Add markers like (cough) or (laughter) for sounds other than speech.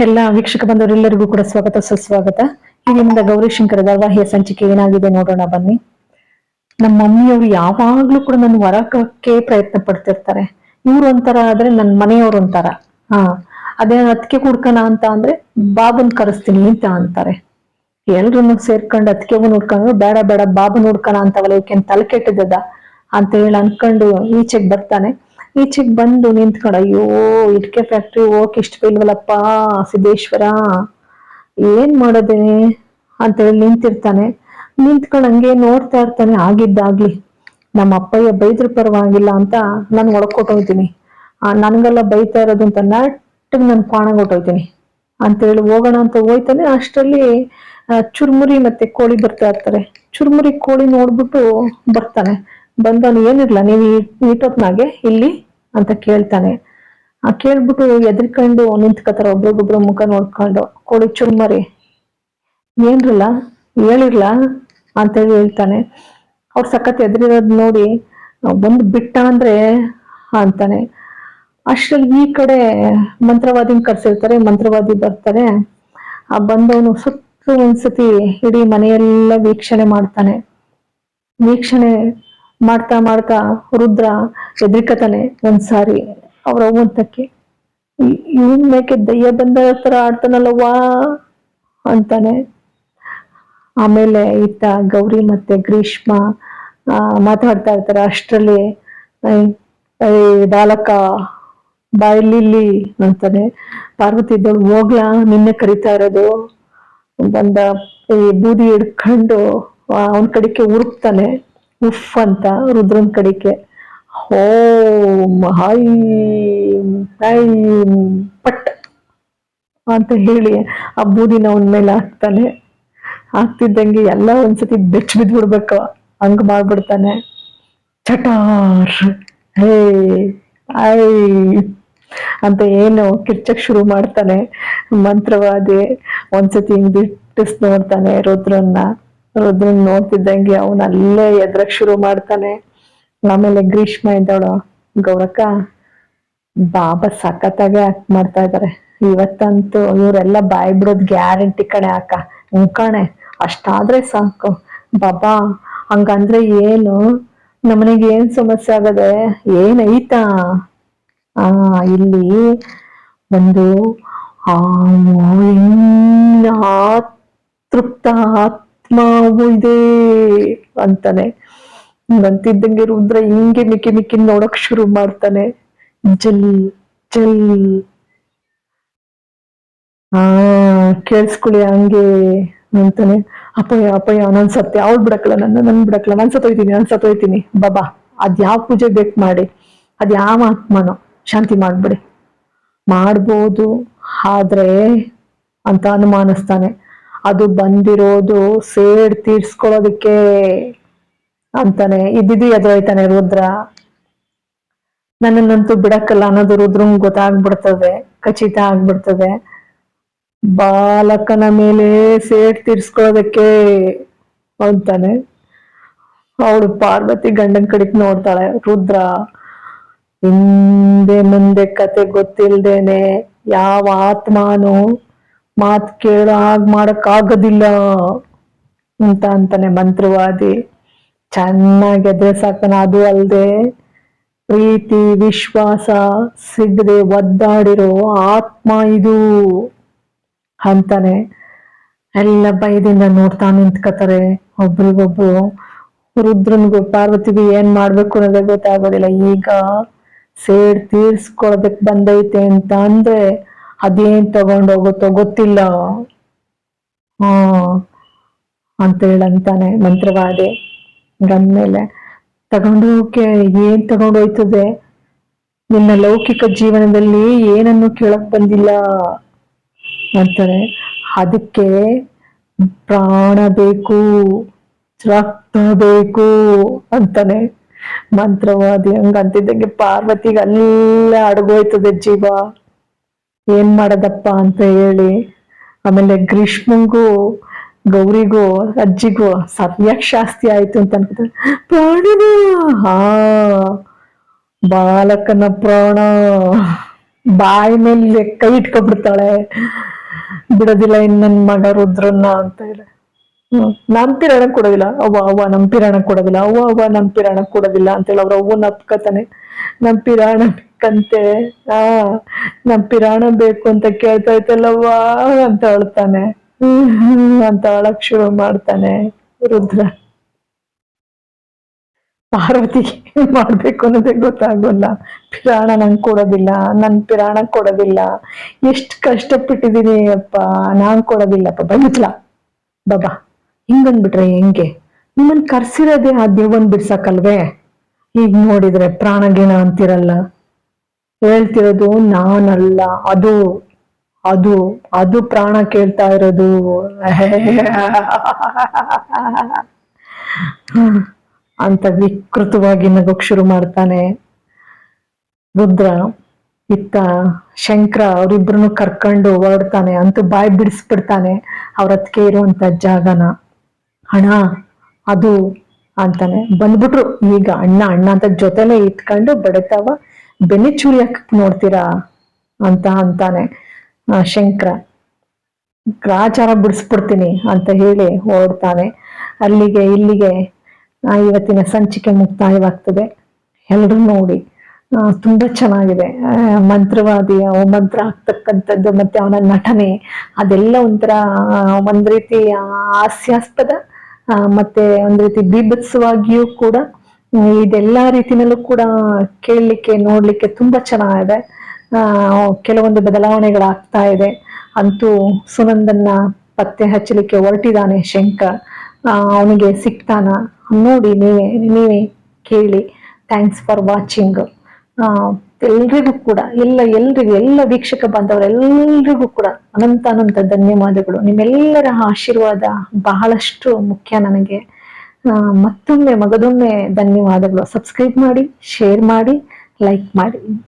ಎಲ್ಲ ವೀಕ್ಷಕ ಬಂದವರೆಲ್ಲರಿಗೂ ಕೂಡ ಸ್ವಾಗತ, ಸುಸ್ವಾಗತ. ಇದರಿಂದ ಗೌರಿಶಂಕರ ಧಾರವಾಹಿಯ ಸಂಚಿಕೆ ಏನಾಗಿದೆ ನೋಡೋಣ, ಬನ್ನಿ. ನಮ್ಮ ಮಮ್ಮಿಯವರು ಯಾವಾಗ್ಲೂ ಕೂಡ ನನ್ನ ವರಕಕ್ಕೆ ಪ್ರಯತ್ನ ಪಡ್ತಿರ್ತಾರೆ. ಇವ್ರು ಒಂಥರ ಆದ್ರೆ ನನ್ನ ಮನೆಯವ್ರು ಒಂಥರ. ಹಾ, ಅದೇ ಅದಕ್ಕೆ ಕುಡ್ಕಣ ಅಂತ ಅಂದ್ರೆ, ಬಾಬನ್ ಕರೆಸ್ತೀನಿ ಅಂತ ಅಂತಾರೆ. ಎಲ್ರನ್ನು ಸೇರ್ಕೊಂಡು ಅದಕ್ಕೆ ನೋಡ್ಕೊಂಡು, ಬೇಡ ಬೇಡ, ಬಾಬು ನೋಡ್ಕಣ ಅಂತವಲ್ಲ ಯಾಕೆ ತಲೆ ಕೆಟ್ಟದ ಅಂತ ಹೇಳಿ ಅನ್ಕೊಂಡು ಈಚೆಗೆ ಬರ್ತಾನೆ. ಈಚೆಗ್ ಬಂದು ನಿಂತ್ಕೊಂಡು, ಅಯ್ಯೋ ಇಟ್ಕೆ ಫ್ಯಾಕ್ಟ್ರಿ ಹೋಗಕ್ ಇಷ್ಟ ಇಲ್ವಲ್ಲಪ್ಪ, ಸಿದ್ದೇಶ್ವರ, ಏನ್ ಮಾಡೋದೇ ಅಂತ ಹೇಳಿ ನಿಂತಿರ್ತಾನೆ. ನಿಂತ್ಕೊಂಡು ಹಂಗೆ ನೋಡ್ತಾ ಇರ್ತಾನೆ, ಆಗಿದ್ದಾಗ್ಲಿ. ನಮ್ಮ ಅಪ್ಪಯ್ಯ ಬೈದ್ರ ಪರವಾಗಿಲ್ಲ ಅಂತ ನಾನು ಒಳಕೊಟ್ಟೋಗ್ತೀನಿ ನನ್ಗೆಲ್ಲ ಬೈತಾ ಇರೋದು ಅಂತ ನಟ್ಟಿಗೆ ನಾನು ಅಂತೇಳಿ ಅಂತ ಹೇಳಿ ಹೋಗೋಣ ಅಂತ ಹೋಯ್ತಾನೆ, ಅಷ್ಟರಲ್ಲಿ ಚುರ್ಮುರಿ ಮತ್ತೆ ಕೋಳಿ ಬರ್ತಾ ಇರ್ತಾರೆ. ಚುರ್ಮುರಿ ಕೋಳಿ ನೋಡ್ಬಿಟ್ಟು ಬರ್ತಾನೆ. ಬಂದವನು ಏನಿರ್ಲ ನೀವು ಇಟ್ಟೊತ್ನಾಗೆ ಇಲ್ಲಿ ಅಂತ ಕೇಳ್ತಾನೆ. ಆ ಕೇಳ್ಬಿಟ್ಟು ಎದ್ರಿಕೊಂಡು ನಿಂತ್ಕೋತಾರ ಒಬ್ರಿಗೊಬ್ರು ಮುಖ ನೋಡ್ಕೊಂಡು, ಕೊಡಿ ಚುರ್ಮರಿ, ಏನ್ರಲ್ಲ, ಹೇಳಿರ್ಲ ಅಂತೇಳಿ ಹೇಳ್ತಾನೆ. ಅವ್ರು ಸಖತ್ ಎದ್ರಿರೋದ್ ನೋಡಿ ಬಂದು ಬಿಟ್ಟ ಅಂದ್ರೆ ಅಂತಾನೆ. ಅಷ್ಟ್ರಲ್ಲಿ ಈ ಕಡೆ ಮಂತ್ರವಾದಿನ ಕರ್ಸಿರ್ತಾರೆ, ಮಂತ್ರವಾದಿ ಬರ್ತಾರೆ. ಆ ಬಂದವನು ಸುತ್ತ ಒಂದ್ಸತಿ ಇಡೀ ಮನೆಯೆಲ್ಲ ವೀಕ್ಷಣೆ ಮಾಡ್ತಾನೆ. ವೀಕ್ಷಣೆ ಮಾಡ್ತಾ ಮಾಡ್ತಾ ರುದ್ರ ಎದ್ರಿಕತಾನೆ ಒಂದ್ಸಾರಿ ಅವ್ರ ಅವಂತಕ್ಕೆ ಇವನ್ ಮೇಕೆ ದಯ್ಯ ಬಂದ ತರ ಆಡ್ತಾನಲ್ಲವಾ ಅಂತಾನೆ. ಆಮೇಲೆ ಇತ್ತ ಗೌರಿ ಮತ್ತೆ ಗ್ರೀಷ್ಮ ಮಾತಾಡ್ತಾ ಇರ್ತಾರೆ ಅಷ್ಟರಲ್ಲಿ. ಬಾಲಕ ಬಾಯಲ್ಲಿ ಅಂತಾನೆ. ಪಾರ್ವತಿ ಇದ್ದವಳು ಹೋಗ್ಲಾ, ನಿನ್ನೆ ಕರಿತಾ ಇರೋದು ಬಂದ, ಈ ಬೂದಿ ಹಿಡ್ಕೊಂಡು ಅವನ ಕಡೆಗೆ ಉರುಕ್ತಾನೆ. ಉಫ್ ಅಂತ ರುದ್ರನ್ ಕಡಿಕೆ ಓಂ ಹೈ ಹೈ, ಪಟ್ ಅಂತ ಹೇಳಿ ಆ ಬೂದಿನ ಅವನ ಮೇಲೆ ಹಾಕ್ತಾನೆ. ಹಾಕ್ತಿದ್ದಂಗೆ ಎಲ್ಲ ಒಂದ್ಸತಿ ಬೆಚ್ಚ ಬಿದ್ಬಿಡ್ಬೇಕು ಹಂಗ್ ಮಾಡ್ಬಿಡ್ತಾನೆ. ಚಟಾರ್, ಹೇ ಐ ಅಂತ ಏನು ಕಿರ್ಚಕ್ ಶುರು ಮಾಡ್ತಾನೆ. ಮಂತ್ರವಾದಿ ಒಂದ್ಸತಿ ಹಿಂಗ್ ಬಿಟ್ಟಿಸ್ ನೋಡ್ತಾನೆ ರುದ್ರನ್ನ. ರುದ್ರನ್ ನೋಡ್ತಿದ್ದಂಗೆ ಅವನ್ ಅಲ್ಲೇ ಎದ್ರಕ್ ಶುರು ಮಾಡ್ತಾನೆ. ಆಮೇಲೆ ಗ್ರೀಷ್ಮ ಇದ್ದವಳು, ಗೌರಕ್ಕ, ಬಾಬಾ ಸಖತ್ತಾಗೆ ಆಕ್ಟ್ ಮಾಡ್ತಾ ಇದಾರೆ. ಇವತ್ತಂತೂ ಇವರೆಲ್ಲ ಬಾಯ್ ಬಿಡೋದ್ ಗ್ಯಾರಂಟಿ ಕಣೆ ಅಕ್ಕ. ಕಣೆ, ಅಷ್ಟಾದ್ರೆ ಸಾಕು. ಬಾಬಾ, ಹಂಗಂದ್ರೆ ಏನು? ನಮ್ಮನೆಗೆ ಏನ್ ಸಮಸ್ಯೆ ಆಗದೆ, ಏನೈತಾ? ಆ, ಇಲ್ಲಿ ಒಂದು, ಆ ತೃಪ್ತ ಆತ್ಮವು ಇದೆ ಅಂತಾನೆ. ನಂತಿದ್ದಂಗೆ ರುದ್ರ ಹಿಂಗೆ ಮಿಕ್ಕಿ ಮಿಕ್ಕಿ ನೋಡಕ್ ಶುರು ಮಾಡ್ತಾನೆ. ಜಲ್ ಜಲ್. ಆ, ಕೇಳಿಸ್ಕೊಳ್ಳಿ ಹಂಗೆ ಅಂತಾನೆ. ಅಪ್ಪಯ್ಯ ಅಪ್ಪಯ್ಯ, ನಾನ್ ಸತ್ಯ. ಅವ್ಳು ಬಿಡಕ್ಲ ನನ್ನ, ನನ್ ಬಿಡಕ್ಲ ನಾನ್ ಸತ್ತೋಯ್ತೀನಿ ನಾನ್ ಸತ್ತೋಯ್ತೀನಿ. ಬಾಬಾ ಅದ್ ಯಾವ ಪೂಜೆ ಬೇಕು ಮಾಡಿ. ಅದ್ ಯಾವ ಆತ್ಮನೋ. ಶಾಂತಿ ಮಾಡ್ಬಿಡಿ. ಮಾಡ್ಬೋದು. ಆದ್ರೆ ಅಂತ ಅನುಮಾನಿಸ್ತಾನೆ. ಅದು ಬಂದಿರೋದು ಸೇಡ್ ತೀರ್ಸ್ಕೊಳ್ಳೋದಕ್ಕೆ ಅಂತಾನೆ. ಇದ್ದಿದ್ದು ಎದುರೋಯ್ತಾನೆ ರುದ್ರ. ನನ್ನನ್ನಂತೂ ಬಿಡಕ್ಕಲ್ಲ ಅನ್ನೋದು ರುದ್ರಂಗ್ ಗೊತ್ತಾಗ್ಬಿಡ್ತದೆ. ಖಚಿತ ಆಗ್ಬಿಡ್ತದೆ. ಬಾಲಕನ ಮೇಲೆ ಸೇಡ್ ತೀರ್ಸ್ಕೊಳ್ಳೋದಕ್ಕೆ ಅಂತಾನೆ. ಅವಳು ಪಾರ್ವತಿ ಗಂಡನ ಕಡೆ ನೋಡ್ತಾಳೆ. ರುದ್ರ, ಹಿಂದೆ ಮುಂದೆ ಕತೆ ಗೊತ್ತಿಲ್ದೇನೆ ಯಾವ ಆತ್ಮನು ಮಾತ್ ಕೇಳೋ, ಹಾಗ್ ಮಾಡಕ್ ಆಗೋದಿಲ್ಲ ಅಂತ ಅಂತಾನೆ ಮಂತ್ರವಾದಿ. ಚೆನ್ನಾಗಿ ಎದ್ರೆ ಸಾಕನ ಅದು ಅಲ್ಲದೆ ಪ್ರೀತಿ, ವಿಶ್ವಾಸ, ಸಿಗದೆ ಒದ್ದಾಡಿರೋ ಆತ್ಮ ಇದು ಅಂತಾನೆ. ಎಲ್ಲ ಭಯದಿಂದ ನೋಡ್ತಾ ನಿಂತ್ಕೋತಾರೆ ಒಬ್ರಿಗೊಬ್ರು ರುದ್ರನ್ಗೂ ಪಾರ್ವತಿಗೂ ಏನ್ ಮಾಡ್ಬೇಕು ಅನ್ನೋದೇ ಗೊತ್ತಾಗೋದಿಲ್ಲ. ಈಗ ಸೇಡ್ ತೀರ್ಸ್ಕೊಳ್ಬೇಕು ಬಂದೈತೆ ಅಂತ ಅಂದ್ರೆ ಅದೇನ್ ತಗೊಂಡೋಗುತ್ತೋ ಗೊತ್ತಿಲ್ಲ. ಹಾ, ಅಂತ ಹೇಳಂತಾನೆ ಮಂತ್ರವಾದಿ. ಮೇಲೆ ತಗೊಂಡೋಗಕ್ಕೆ ಏನ್ ತಗೊಂಡೋಯ್ತದೆ ನಿನ್ನ ಲೌಕಿಕ ಜೀವನದಲ್ಲಿ ಏನನ್ನು ಕೇಳಕ್ ಬಂದಿಲ್ಲ ಅಂತಾರೆ. ಅದಕ್ಕೆ ಪ್ರಾಣ ಬೇಕು, ರಕ್ತ ಬೇಕು ಅಂತಾನೆ ಮಂತ್ರವಾದಿ ಹಂಗಂತಿದ್ದಂಗೆ ಪಾರ್ವತಿಗೆ ಅಲ್ಲೇ ಅಡಗೋಯ್ತದೆ ಜೀವ. ಏನ್ ಮಾಡದಪ್ಪ ಅಂತ ಹೇಳಿ ಆಮೇಲೆ ಗ್ರೀಷ್ಮಂಗೂ ಗೌರಿಗೂ ಅಜ್ಜಿಗೂ ಸರಿಯಾಗಿ ಶಾಸ್ತಿ ಆಯ್ತು ಅಂತ ಅನ್ಕೋತಾರೆ. ಪ್ರಾಣನ ಹಾ. ಬಾಲಕನ ಪ್ರಾಣ. ಬಾಯಿ ಮೇಲೆ ಕೈ ಇಟ್ಕೊಬಿಡ್ತಾಳೆ. ಬಿಡೋದಿಲ್ಲ ಇನ್ ನನ್ ಮಗ ರುದ್ರನ್ನ ಅಂತ ಹೇಳಿ. ಹ್ಮ್. ನಮ್ ಪಿರಾಣ ಕೊಡೋದಿಲ್ಲ. ಅವ್ವ ಅವ್ವ ನಮ್ ಪಿರಾಣ ಕೊಡೋದಿಲ್ಲ. ಅವ್ವ ಅವ್ವ ನಮ್ ಪಿರಾಣ ಕೊಡೋದಿಲ್ಲ ಅಂತೇಳಿ ಅವ್ರ ಅವ್ವನ ಅಪ್ಕತಾನೆ ನಮ್ ಪಿರಾಣ ಬೇಕಂತೆ. ಆ, ನಮ್ ಪಿರಾಣ ಬೇಕು ಅಂತ ಕೇಳ್ತಾ ಇತ್ತಲ್ಲವ್ವ ಅಂತ ಅಳ್ತಾನೆ. ಹ್ಮ್, ಅಂತ ಅಳಕ್ ಶುರು ಮಾಡ್ತಾನೆ ರುದ್ರ. ಪಾರ್ವತಿಗೆ ಏನ್ ಮಾಡ್ಬೇಕು ಅನ್ನೋದೇ ಗೊತ್ತಾಗೋಲ್ಲ. ಪಿರಾಣ ನಂಗ್ ಕೊಡೋದಿಲ್ಲ. ನನ್ ಪಿರಾಣ ಕೊಡೋದಿಲ್ಲ. ಎಷ್ಟ್ ಕಷ್ಟಪಟ್ಟಿದೀನಿ ಅಪ್ಪ. ನಾನ್ ಕೊಡೋದಿಲ್ಲಪ್ಪ. ಬಂದಿತ್ಲ ಬಾಬಾ ಹಿಂಗಂದ್ಬಿಟ್ರೆ ಹೆಂಗೆ? ನಿಮ್ಮನ್ ಕರ್ಸಿರೋದೇ ಆ ದೇವನ್ ಬಿಡ್ಸಕ್ಕಲ್ವೇ? ಈಗ ನೋಡಿದ್ರೆ ಪ್ರಾಣ ಗಿಣ ಅಂತಿರಲ್ಲ? ಹೇಳ್ತಿರೋದು ನಾನಲ್ಲ, ಅದು ಅದು ಅದು ಪ್ರಾಣ ಕೇಳ್ತಾ ಇರೋದು. (laughs) ಅಂತ ವಿಕೃತವಾಗಿ ನಗೋಕ್ ಶುರು ಮಾಡ್ತಾನೆ. ರುದ್ರ, ಇತ್ತ, ಶಂಕರ ಅವರಿಬ್ರು ಕರ್ಕೊಂಡು ಹೊರಡ್ತಾನೆ ಅಂತೂ ಬಾಯಿ ಬಿಡಿಸ್ಬಿಡ್ತಾನೆ. ಅವ್ರ ಹತ್ಕೆ ಇರುವಂತ ಜಾಗನ. ಹಣ ಅದು ಅಂತಾನೆ. ಬಂದ್ಬಿಟ್ರು. ಈಗ ಅಣ್ಣ ಅಣ್ಣ ಅಂತ ಜೊತೆಲೆ ಇಟ್ಕೊಂಡು ಬಡತಾವ ಚೂರಿ ನೋಡ್ತೀರಾ ಅಂತ ಅಂತಾನೆ ಶಂಕರ. ಗ್ರಾಚಾರ ಬಿಡಿಸ್ಬಿಡ್ತೀನಿ ಅಂತ ಹೇಳಿ ಓಡ್ತಾನೆ. ಅಲ್ಲಿಗೆ ಇಲ್ಲಿಗೆ ಇವತ್ತಿನ ಸಂಚಿಕೆ ಮುಕ್ತಾಯವಾಗ್ತದೆ. ಎಲ್ಲರೂ ನೋಡಿ. ತುಂಬಾ ಚೆನ್ನಾಗಿದೆ. ಆ, ಮಂತ್ರವಾದಿ ಅವ ಮಂತ್ರ ಆಗ್ತಕ್ಕಂಥದ್ದು ಮತ್ತೆ ಅವನ ನಟನೆ. ಅದೆಲ್ಲ ಒಂಥರ ಒಂದ್ ರೀತಿ ಹಾಸ್ಯಾಸ್ಪದ ಮತ್ತೆ ಒಂದು ರೀತಿ ಬೀಭತ್ಸವಾಗಿಯೂ ಕೂಡ ಇದೆಲ್ಲ ರೀತಿನಲ್ಲೂ ಕೂಡ ಕೇಳಲಿಕ್ಕೆ, ನೋಡ್ಲಿಕ್ಕೆ ತುಂಬಾ ಚೆನ್ನಾಗಿದೆ. ಆ, ಕೆಲವೊಂದು ಬದಲಾವಣೆಗಳಾಗ್ತಾ ಇದೆ. ಅಂತೂ ಸುನಂದನ್ನ ಪತ್ತೆ ಹಚ್ಚಲಿಕ್ಕೆ ಹೊರಟಿದ್ದಾನೆ ಶಂಕರ್. ಅವನಿಗೆ ಸಿಗ್ತಾನ. ನೋಡಿ ನೀವೇ ನೀವೇ ಕೇಳಿ. ಥ್ಯಾಂಕ್ಸ್ ಫಾರ್ ವಾಚಿಂಗ್ ಎಲ್ರಿಗೂ ಕೂಡ, ಎಲ್ಲ ಎಲ್ರಿಗೂ, ಎಲ್ಲ ವೀಕ್ಷಕ ಬಾಂಧವರೆಲ್ಲರಿಗೂ ಕೂಡ ಅನಂತ ಅನಂತ ಧನ್ಯವಾದಗಳು. ನಿಮ್ಮೆಲ್ಲರ ಆಶೀರ್ವಾದ ಬಹಳಷ್ಟು ಮುಖ್ಯ ನನಗೆ. ಮತ್ತೊಮ್ಮೆ, ಮಗದೊಮ್ಮೆ ಧನ್ಯವಾದಗಳು. ಸಬ್ಸ್ಕ್ರೈಬ್ ಮಾಡಿ ಶೇರ್ ಮಾಡಿ ಲೈಕ್ ಮಾಡಿ.